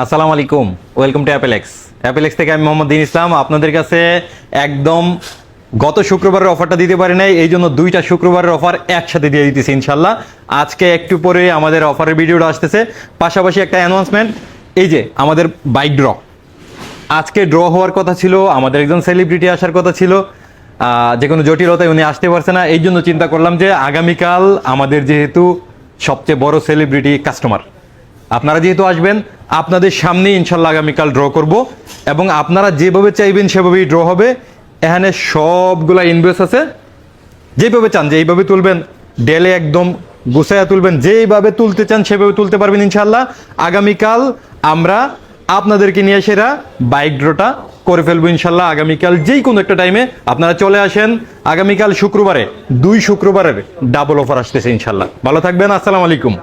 আসসালামু আলাইকুম। Welcome to অ্যাপেলেক্স অ্যাপেলেক্স থেকে আমি মোহাম্মদ দিন ইসলাম। আপনাদের কাছে একদম গত শুক্রবারের অফারটা দিতে পারি নাই, এই জন্য দুইটা শুক্রবারের অফার একসাথে দিয়ে দিতেছি ইনশাল্লাহ আজকে একটু পরে আমাদের অফারের ভিডিওটা আসতেছে। পাশাপাশি একটা অ্যানাউন্সমেন্ট এই যে আমাদের বাইক ড্র আজকে ড্র হওয়ার কথা ছিল, আমাদের একজন সেলিব্রিটি আসার কথা ছিল। যে কোনো জটিলতায় উনি আসতে পারছে না। এই জন্য চিন্তা করলাম যে আগামীকাল আমাদের যেহেতু সবচেয়ে বড় সেলিব্রিটি কাস্টমার আপনারা যেহেতু আসবেন, আপনাদের সামনে ইনশাল্লাহ আগামীকাল ড্র করব এবং আপনারা যেভাবে চাইবেন সেভাবেই ড্র হবে। এখানে সবগুলা ইনভেস্ট আছে। যেভাবে চান যে এইভাবে তুলবেন ডেলে একদম গুছাইয়া তুলবেন, যেইভাবে তুলতে চান সেভাবে তুলতে পারবেন ইনশাল্লাহ। আগামীকাল আমরা আপনাদেরকে নিয়ে সেরা বাইক ড্রটা করে ফেলব ইনশাল্লাহ। আগামীকাল যেই কোনো একটা টাইমে আপনারা চলে আসেন। আগামীকাল শুক্রবারে, দুই শুক্রবারের ডাবল অফার আসতেছে ইনশাল্লাহ। ভালো থাকবেন, আসসালামু আলাইকুম।